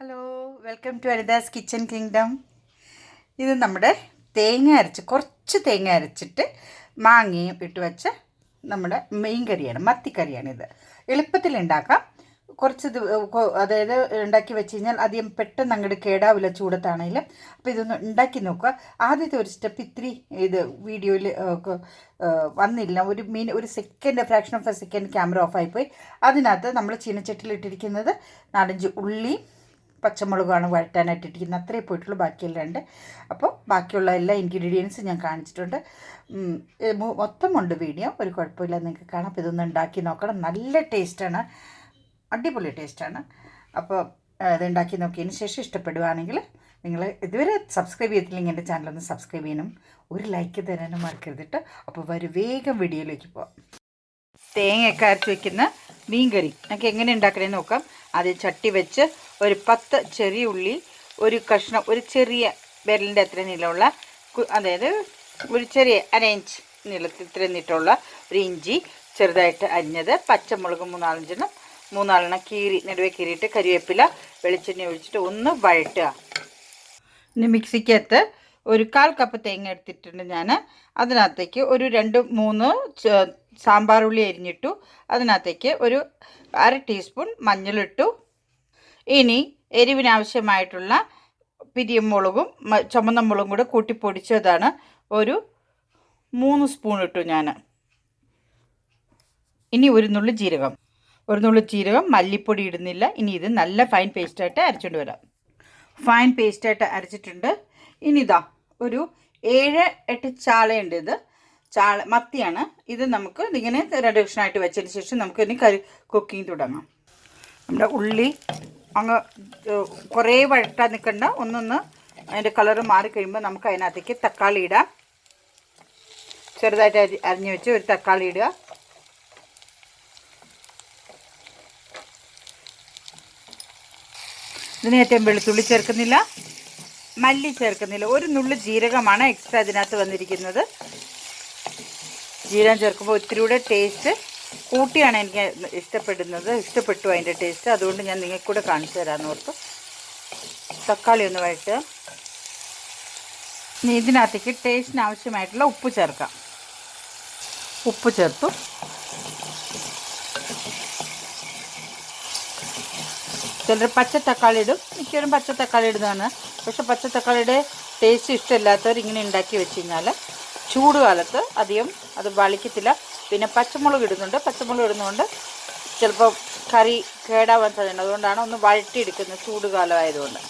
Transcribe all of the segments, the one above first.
Hello welcome to Aridas kitchen kingdom ഇത് നമ്മുടെ തേങ്ങ അരച്ച് കുറച്ച് തേങ്ങ അരച്ചിട്ട് മാങ്ങയും ഇട്ട് വെച്ച നമ്മുടെ മെയിൻ കറിയാണ് മത്തിക്കറിയാണിത് എളുപ്പത്തിൽ ഉണ്ടാക്കാം. കുറച്ച് അതായത് ഉണ്ടാക്കി വെച്ച് കഴിഞ്ഞാൽ അധികം പെട്ടെന്ന് അങ്ങോട്ട് കേടാവില്ല ചൂടത്താണെങ്കിലും അപ്പോൾ ഇതൊന്ന് ഉണ്ടാക്കി നോക്കുക. ആദ്യത്തെ ഒരു സ്റ്റെപ്പ് ഇത്തിരി ഇത് വീഡിയോയിൽ വന്നില്ല. ഒരു മീൻ ഒരു second fraction of a second camera ഓഫായിപ്പോയി അതിനകത്ത് നമ്മൾ ചീനച്ചട്ടിയിൽ ഇട്ടിരിക്കുന്നത് നാലഞ്ച് ഉള്ളി പച്ചമുളകാണ് വഴറ്റാനായിട്ട് ഇട്ടിരിക്കുന്നത് അത്രേ പോയിട്ടുള്ളൂ. രണ്ട്. അപ്പോൾ ബാക്കിയുള്ള എല്ലാ ഇൻഗ്രീഡിയൻസും ഞാൻ കാണിച്ചിട്ടുണ്ട്. മൊത്തമുണ്ട് വീഡിയോ. ഒരു കുഴപ്പമില്ല. നിങ്ങൾക്ക് കാണാം. അപ്പോൾ ഇതൊന്ന് ഉണ്ടാക്കി നോക്കണം. നല്ല ടേസ്റ്റാണ്. അടിപൊളി ടേസ്റ്റാണ്. അപ്പോൾ ഇത് ഉണ്ടാക്കി നോക്കിയതിന് ശേഷം ഇഷ്ടപ്പെടുവാണെങ്കിൽ നിങ്ങൾ ഇതുവരെ സബ്സ്ക്രൈബ് ചെയ്തിട്ടില്ലെങ്കിൽ എന്റെ ചാനലൊന്ന് സബ്സ്ക്രൈബ് ചെയ്യണം ഒരു ലൈക്ക് തരാനും മറക്കരുത് കേട്ടോ. അപ്പോൾ വരും. വേഗം വീഡിയോയിലേക്ക് പോവാം. തേങ്ങയൊക്കെ അരച്ച് വയ്ക്കുന്ന മീൻകറി. നമുക്ക് എങ്ങനെ ഉണ്ടാക്കണേന്ന് നോക്കാം. ആദ്യം ചട്ടി വെച്ച് ഒരു പത്ത് ചെറിയ ഉള്ളി ഒരു കഷ്ണം ഒരു ചെറിയ വിരലിന്റെ അത്ര നീളമുള്ള അതായത് ഒരു ചെറിയ അര നീളത്തിൽ ഇത്ര നീട്ടമുള്ള ഒരു ഇഞ്ചി ചെറുതായിട്ട് അരിഞ്ഞത് പച്ചമുളക് മൂന്നാലഞ്ചെണ്ണം മൂന്നാലെണ്ണം കീറി നടുവേ കീറിയിട്ട് കരിവേപ്പില വെളിച്ചെണ്ണ ഒഴിച്ചിട്ട് ഒന്ന് വഴട്ടുക ഇനി മിക്സിക്കകത്ത് ഒരു കാൽ കപ്പ് തേങ്ങ എടുത്തിട്ടുണ്ട് ഞാൻ. അതിനകത്തേക്ക് ഒരു രണ്ട് മൂന്ന് സാമ്പാർ ഉള്ളി അരിഞ്ഞിട്ടു. അതിനകത്തേക്ക് ഒരു അര ടീസ്പൂൺ മഞ്ഞളിട്ടു. ഇനി എരിവിനാവശ്യമായിട്ടുള്ള പിരിയമുളകും മുളകും ചുമന്ന മുളകും കൂടെ കൂട്ടി പൊടിച്ചതാണ്. ഒരു മൂന്ന് സ്പൂൺ ഇട്ടു ഞാൻ ഇനി ഒരു നുള്ളി ജീരകം. ഒരു നുള്ളി ജീരകം മല്ലിപ്പൊടി ഇടുന്നില്ല. ഇനി ഇത് നല്ല ഫൈൻ പേസ്റ്റായിട്ട് അരച്ചുകൊണ്ട് വരാം. ഫൈൻ പേസ്റ്റായിട്ട് അരച്ചിട്ടുണ്ട്. ഇനി ഇതാ ഒരു ഏഴ് എട്ട് ചാളയുണ്ട് ഇത്. ചാള മത്തിയാണ്. ഇത് നമുക്ക് ഇങ്ങനെ രണ്ട് കഷ്ണമായിട്ട് വെച്ചതിന് ശേഷം നമുക്ക് ഇനി കറി കുക്കിംഗ് തുടങ്ങാം. നമ്മുടെ ഉള്ളി അങ്ങ് കുറേ വഴട്ടാൻ നിൽക്കണ്ട ഒന്നൊന്ന് അതിന്റെ കളറ് മാറിക്കഴിയുമ്പോൾ നമുക്ക് അതിനകത്തേക്ക് തക്കാളി ഇടാം. ചെറുതായിട്ട് അരി അരിഞ്ഞ് വെച്ച് ഒരു തക്കാളി ഇടുക. ഇതിന് ഏറ്റവും വെളുത്തുള്ളി ചേർക്കുന്നില്ല. മല്ലി ചേർക്കുന്നില്ല. ഒരു നുള്ളു ജീരകമാണ് എക്സ്ട്രാ ഇതിനകത്ത് വന്നിരിക്കുന്നത്. ജീരകം ചേർക്കുമ്പോൾ ഒത്തിരി കൂടെ ടേസ്റ്റ് കൂട്ടിയാണ് എനിക്ക് ഇഷ്ടപ്പെടുന്നത്. ഇഷ്ടപ്പെട്ടു അതിന്റെ ടേസ്റ്റ് അതുകൊണ്ട് ഞാൻ നിങ്ങൾക്ക് കൂടെ കാണിച്ചു തരാമെന്ന് ഓർത്ത്. തക്കാളി ഒന്ന് വഴറ്റുക. ഇനി ഇതിനകത്തേക്ക് ടേസ്റ്റിന് ആവശ്യമായിട്ടുള്ള ഉപ്പ് ചേർക്കാം. ഉപ്പ് ചേർത്തു. ചിലർ പച്ച തക്കാളി ഇടും. മിക്കവരും പച്ച തക്കാളി ഇടുന്നതാണ്. പക്ഷെ പച്ച തക്കാളിയുടെ ടേസ്റ്റ് ഇഷ്ടമില്ലാത്തവർ ഇങ്ങനെ ഉണ്ടാക്കി വെച്ച് കഴിഞ്ഞാൽ ചൂടുകാലത്ത് അധികം അത് വളിക്കത്തില്ല. പിന്നെ പച്ചമുളക് ഇടുന്നുണ്ട്. പച്ചമുളക് ഇടുന്നതുകൊണ്ട് ചിലപ്പോൾ കറി കേടാവാൻ സാധ്യതയുണ്ട്. അതുകൊണ്ടാണ് ഒന്ന് വഴട്ടിയെടുക്കുന്നത് ചൂട് കാലമായതുകൊണ്ട്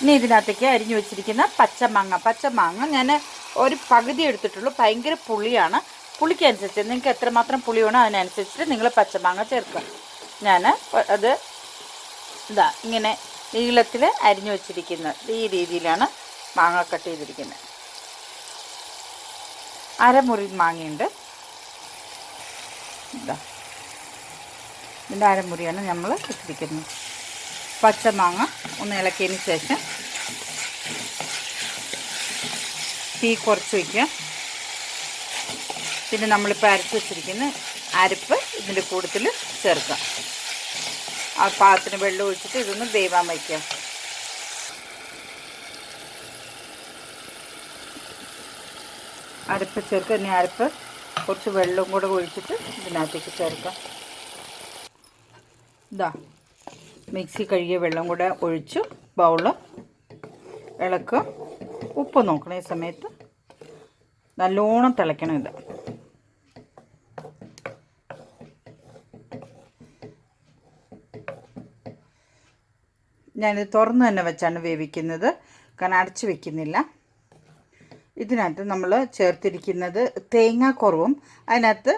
ഇനി ഇതിനകത്തേക്ക് അരിഞ്ഞു വെച്ചിരിക്കുന്ന പച്ചമാങ്ങ. പച്ചമാങ്ങ ഞാൻ ഒരു പകുതി എടുത്തിട്ടുള്ളൂ. ഭയങ്കര പുളിയാണ്. പുളിക്കനുസരിച്ച് നിങ്ങൾക്ക് എത്രമാത്രം പുളി വേണോ അതിനനുസരിച്ചിട്ട് നിങ്ങൾ പച്ചമാങ്ങ ചേർക്കുക. ഞാൻ അത് ഇതാ ഇങ്ങനെ നീളത്തിൽ അരിഞ്ഞു വെച്ചിരിക്കുന്നത് ഈ രീതിയിലാണ് മാങ്ങ കട്ട് ചെയ്തിരിക്കുന്നത്. അരമുറി മാങ്ങയുണ്ട്. ഇതാ. ഇതിന്റെ അരമുറിയാണ് നമ്മൾ ഇട്ടിരിക്കുന്നത്. പച്ചമാങ്ങ ഒന്ന് ഇളക്കിയതിന് ശേഷം തീ കുറച്ച് വയ്ക്കുക. പിന്നെ നമ്മളിപ്പോൾ അരച്ച് വെച്ചിരിക്കുന്ന അരപ്പ് ഇതിന്റെ കൂട്ടത്തിൽ ചേർക്കാം ആ പാകത്തിന് വെള്ളം ഒഴിച്ചിട്ട് ഇതൊന്ന് വേവാൻ വയ്ക്കാം അരപ്പ് ചേർക്കുക. ഇനി അരപ്പ് കുറച്ച് വെള്ളവും കൂടെ ഒഴിച്ചിട്ട് ഇതിനകത്തേക്ക് ചേർക്കാം. ഇതാ മിക്സി കഴുകിയ വെള്ളം കൂടെ ഒഴിച്ചു ബൗൾ ഇളക്കുക ഉപ്പ് നോക്കണം ഈ സമയത്ത്. നല്ലോണം തിളയ്ക്കണം ഇത്. ഞാനിത് തുറന്ന് തന്നെ വെച്ചാണ് വേവിക്കുന്നത്. കാരണം അടച്ച് വെക്കുന്നില്ല. ഇതിനകത്ത് നമ്മൾ ചേർത്തിരിക്കുന്നത് തേങ്ങാക്കുറവും അതിനകത്ത്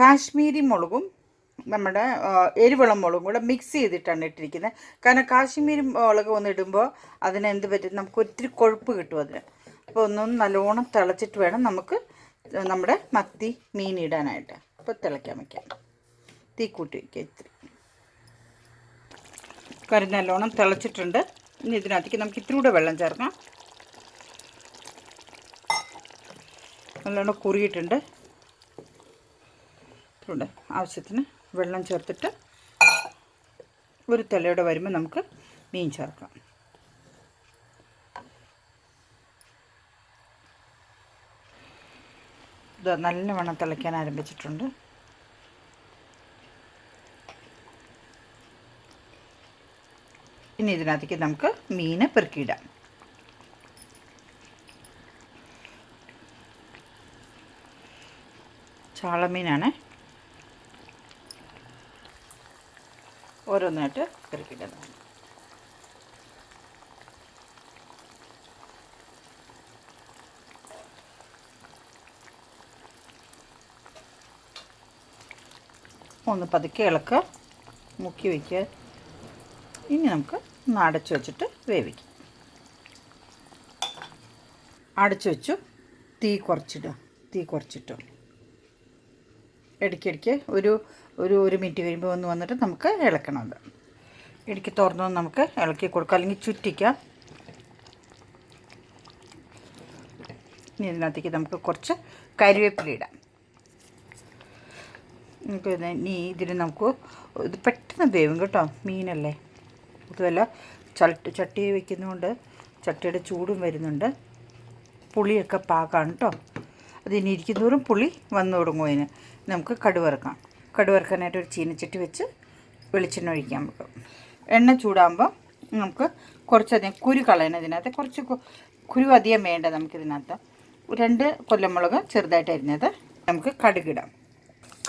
കാശ്മീരി മുളകും നമ്മുടെ എരിവെള്ളം എരിവളം മുളകും കൂടെ മിക്സ് ചെയ്തിട്ടാണ് ഇട്ടിരിക്കുന്നത്. കാരണം കാശ്മീരി മുളക് ഒന്ന് ഇടുമ്പോൾ അതിന് എന്ത് പറ്റും? നമുക്ക് ഒത്തിരി കൊഴുപ്പ് കിട്ടും അതിന്. അപ്പോൾ ഒന്നും നല്ലോണം തിളച്ചിട്ട് വേണം നമുക്ക് നമ്മുടെ മത്തി മീൻ ഇടാനായിട്ട്. അപ്പോൾ തിളയ്ക്കാൻ വയ്ക്കാം തീ കൂട്ടി വയ്ക്കുക ഇത്തിരി. കറി നല്ലോണം തിളച്ചിട്ടുണ്ട്. ഇനി ഇതിനകത്തേക്ക് നമുക്ക് ഇത്തിരി കൂടെ വെള്ളം ചേർക്കാം. നല്ലോണം കുറിയിട്ടുണ്ട് ഇട്ടുണ്ട് ആവശ്യത്തിന് വെള്ളം ചേർത്തിട്ട് ഒരു തലയോടെ വരുമ്പോൾ നമുക്ക് മീൻ ചേർക്കാം. ഇത് നല്ലവണ്ണം തിളയ്ക്കാൻ ആരംഭിച്ചിട്ടുണ്ട്. ഇനി ഇതിനകത്തേക്ക് നമുക്ക് മീനെ പെറുക്കിയിടാം. ചാളമീനാണ്. ഓരോന്നായിട്ട് പെറുക്കിയിടുന്നത് ഒന്ന് പതുക്കെ ഇളക്കുക മുക്കി വയ്ക്കുക ഇനി നമുക്ക് ഒന്ന് അടച്ചു വെച്ചിട്ട് വേവിക്കാം. അടച്ചു വെച്ചു. തീ കുറച്ചിടുക. തീ കുറച്ചിട്ടു. ഇടയ്ക്കിടയ്ക്ക് ഒരു ഒരു ഒരു മിനിറ്റ് കഴിയുമ്പോൾ ഒന്ന് വന്നിട്ട് നമുക്ക് ഇളക്കണം അത്. ഇടയ്ക്ക് തുറന്നു നമുക്ക് ഇളക്കി കൊടുക്കാം. അല്ലെങ്കിൽ ചുറ്റിക്കാം. ഇനി ഇതിനകത്തേക്ക് നമുക്ക് കുറച്ച് കരിവേപ്പില ഇടാം. നമുക്ക് ഇനി ഇതിന് നമുക്ക് ഇത് പെട്ടെന്ന് വേവും കേട്ടോ. മീനല്ലേ. ഇതുമല്ല ചട്ടി ചട്ടി വയ്ക്കുന്നതുകൊണ്ട് ചട്ടിയുടെ ചൂടും വരുന്നുണ്ട്. പുളിയൊക്കെ പാകമാണ് കേട്ടോ. അതിനി ഇരിക്കുന്നതോറും പുളി വന്നു തുടങ്ങും അതിന്. നമുക്ക് കടുവറുക്കാം കടുവറുക്കാനായിട്ട് ഒരു ചീനച്ചട്ടി വെച്ച് വെളിച്ചെണ്ണ ഒഴിക്കാൻ വെക്കും എണ്ണ ചൂടാകുമ്പോൾ നമുക്ക് കുറച്ചധികം കുരു കളയണം ഇതിനകത്ത്. കുറച്ച് കുരു അധികം വേണ്ട നമുക്കിതിനകത്ത് രണ്ട് കൊല്ലമുളക് ചെറുതായിട്ട് അരിഞ്ഞത് നമുക്ക് കടുകിടാം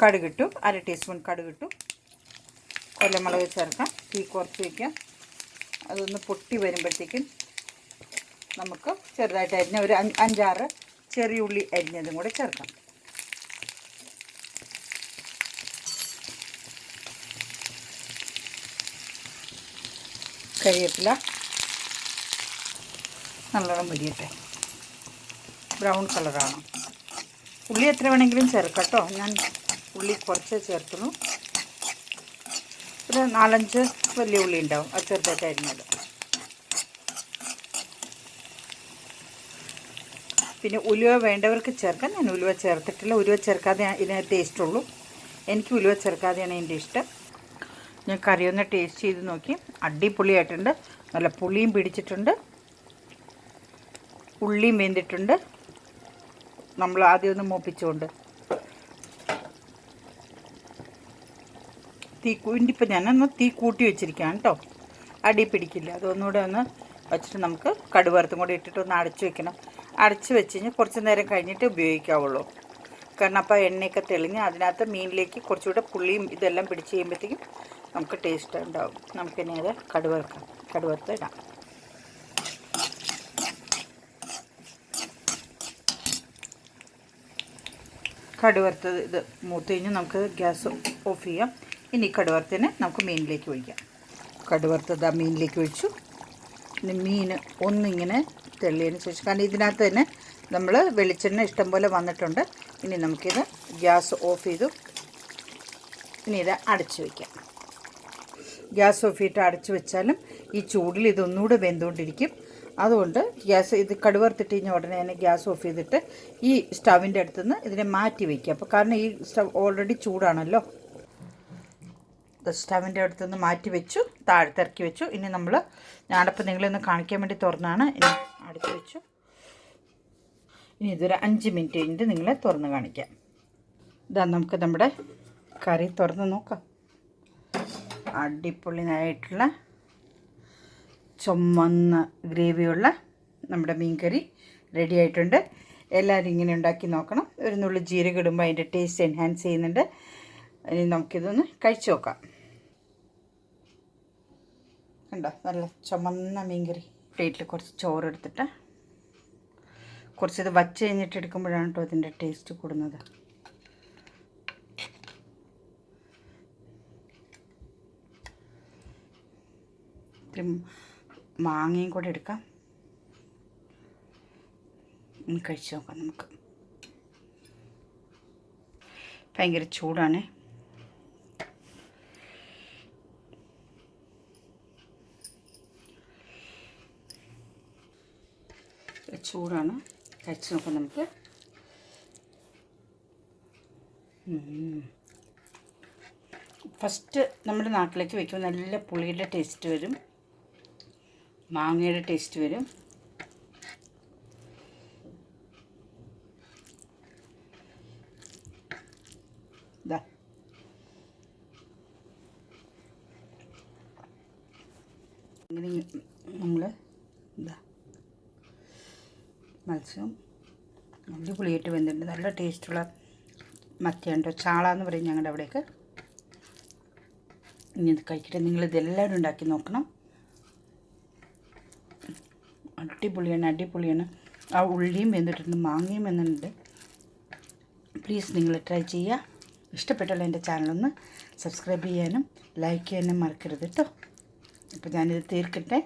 കടുകിട്ടു അര ടീസ്പൂൺ കടുകിട്ടു കൊല്ലമുളക് ചേർക്കാം. തീ കുറച്ച് വയ്ക്കാം അതൊന്ന് പൊട്ടി വരുമ്പോഴത്തേക്കും നമുക്ക് ചെറുതായിട്ട് അരിഞ്ഞ ഒരു അഞ്ച് അഞ്ചാറ് ചെറിയ ഉള്ളി അരിഞ്ഞതും കൂടെ ചേർക്കാം. കരിവേപ്പില നല്ലോണം മുരിയട്ടെ ബ്രൗൺ കളറാണ്. ഉള്ളി എത്ര വേണമെങ്കിലും ചേർക്കട്ടോ ഞാൻ ഉള്ളി കുറച്ച് ചേർക്കുന്നു ഒരു നാലഞ്ച് വലിയ ഉള്ളി ഉണ്ടാവും. അത് ചെറുതായിട്ട് അരിഞ്ഞത്. പിന്നെ ഉലുവ വേണ്ടവർക്ക് ചേർക്കാൻ ഞാൻ ഉലുവ ചേർത്തിട്ടില്ല. ഉലുവ ചേർക്കാതെ ഇതിന് ടേസ്റ്റ് ഉള്ളൂ. എനിക്ക് ഉലുവ ചേർക്കാതെയാണ് എന്റെ ഇഷ്ടം. ഞാൻ കറി ഒന്ന് ടേസ്റ്റ് ചെയ്ത് നോക്കി. അടിപൊളിയായിട്ടുണ്ട്. നല്ല പുളിയും പിടിച്ചിട്ടുണ്ട്. ഉള്ളിയും വെന്തിട്ടുണ്ട്. നമ്മൾ ആദ്യം ഒന്ന് മൂപ്പിച്ചുകൊണ്ട് തീ ഇപ്പം ഞാനൊന്ന് തീ കൂട്ടി വെച്ചിരിക്കുകയാണ് കേട്ടോ. അടി പിടിക്കില്ല. അതൊന്നുകൂടെ ഒന്ന് വെച്ചിട്ട് നമുക്ക് കടുവറുത്തും കൂടി ഇട്ടിട്ട് ഒന്ന് അടച്ചു വെക്കണം. അടച്ച് വെച്ച് കഴിഞ്ഞാൽ കുറച്ച് നേരം കഴിഞ്ഞിട്ട് ഉപയോഗിക്കാവുള്ളൂ. കാരണം അപ്പോൾ എണ്ണയൊക്കെ തെളിഞ്ഞ് അതിനകത്ത് മീനിലേക്ക് കുറച്ചുകൂടെ പുളിയും ഇതെല്ലാം പിടിച്ച് കഴിയുമ്പോഴത്തേക്കും നമുക്ക് ടേസ്റ്റ് ഉണ്ടാവും. നമുക്കിനി അത് കടുവറക്കാം കടുവറുത്ത് ഇടാം. കടുവറുത്തത് ഇത് മൂത്ത് കഴിഞ്ഞ് നമുക്ക് ഗ്യാസ് ഓഫ് ചെയ്യാം. ഇനി കടുവറുത്തതിന് നമുക്ക് മീനിലേക്ക് ഒഴിക്കാം. കടുവറുത്തത് ആ മീനിലേക്ക് ഒഴിച്ചു. ഇനി മീൻ ഒന്നിങ്ങനെ തെള്ളിയതിന് ശേഷം കാരണം ഇതിനകത്ത് തന്നെ നമ്മൾ വെളിച്ചെണ്ണ ഇഷ്ടം പോലെ വന്നിട്ടുണ്ട്. ഇനി നമുക്കിത് ഗ്യാസ് ഓഫ് ചെയ്തു. ഇനി ഇത് അടച്ചു വയ്ക്കാം ഗ്യാസ് ഓഫ് ചെയ്തിട്ട് അടച്ചു വെച്ചാലും ഈ ചൂടിൽ ഇതൊന്നുകൂടെ വെന്തുകൊണ്ടിരിക്കും. അതുകൊണ്ട് ഗ്യാസ് ഇത് കടുവർത്തിട്ട് കഴിഞ്ഞ ഉടനെ തന്നെ ഗ്യാസ് ഓഫ് ചെയ്തിട്ട് ഈ സ്റ്റവിന്റെ അടുത്തുനിന്ന് ഇതിനെ മാറ്റി വയ്ക്കുക അപ്പോൾ കാരണം ഈ സ്റ്റവ് ഓൾറെഡി ചൂടാണല്ലോ. സ്റ്റവിന്റെ അടുത്തുനിന്ന് മാറ്റി വെച്ചു താഴ്ത്തിറക്കി വെച്ചു. ഇനി നമ്മൾ ഞാനപ്പോൾ നിങ്ങളൊന്ന് കാണിക്കാൻ വേണ്ടി തുറന്നാണ്. ഇനി അടച്ചു വെച്ചു. ഇനി ഇതൊരു അഞ്ച് മിനിറ്റ് കഴിഞ്ഞിട്ട് നിങ്ങളെ തുറന്ന് കാണിക്കാം. ഇതാ നമുക്ക് നമ്മുടെ കറി തുറന്ന് നോക്കാം. അടിപൊളിയായിട്ടുള്ള ചുമന്ന ഗ്രേവിയുള്ള നമ്മുടെ മീൻകറി റെഡി ആയിട്ടുണ്ട്. എല്ലാവരും ഇങ്ങനെ ഉണ്ടാക്കി നോക്കണം. ഒരു നുള്ളി ജീരകം ഇടുമ്പോൾ അതിന്റെ ടേസ്റ്റ് എൻഹാൻസ് ചെയ്യുന്നുണ്ട്. ഇനി നമുക്കിതൊന്ന് കഴിച്ചു നോക്കാം. കണ്ടോ? നല്ല ചുമന്ന മീൻകറി പ്ലേറ്റിൽ കുറച്ച് ചോറ് എടുത്തിട്ട് കുറച്ചിത് വച്ച് കഴിഞ്ഞിട്ട് എടുക്കുമ്പോഴാണ് കേട്ടോ അതിന്റെ ടേസ്റ്റ് കൂടുന്നത്. ഇത്തിരി മാങ്ങയും കൂടെ എടുക്കാം. കഴിച്ച് നോക്കാം നമുക്ക്. ഭയങ്കര ചൂടാണ്. ചൂടാണ്. കഴിച്ച് നോക്കാം നമുക്ക്. ഫസ്റ്റ് നമ്മുടെ നാട്ടിലേക്ക് വയ്ക്കുമ്പോൾ നല്ല പുളിയുടെ ടേസ്റ്റ് വരും. മാങ്ങയുടെ ടേസ്റ്റ് വരും. ഇതാ ഇങ്ങനെ നമ്മൾ ഇതാ മത്സ്യം അടിപൊളിയായിട്ട് വെന്തിട്ടുണ്ട്. നല്ല ടേസ്റ്റുള്ള മത്തിയുണ്ടോ ചാള എന്ന് പറയും ഞങ്ങളുടെ അവിടെയൊക്കെ. ഇനി ഇത് കഴിക്കട്ടെ. നിങ്ങൾ ഇതെല്ലാവരും ഉണ്ടാക്കി നോക്കണം. അടിപൊളിയാണ് അടിപൊളിയാണ്. ആ ഉള്ളിയും വെന്തിട്ടുണ്ട് മാങ്ങയും വെന്നിട്ടുണ്ട് പ്ലീസ് നിങ്ങൾ ട്രൈ ചെയ്യുക. ഇഷ്ടപ്പെട്ടുള്ള എന്റെ ചാനലൊന്ന് സബ്സ്ക്രൈബ് ചെയ്യാനും ലൈക്ക് ചെയ്യാനും മറക്കരുത് കേട്ടോ അപ്പോൾ ഞാനിത് തീർക്കട്ടെ.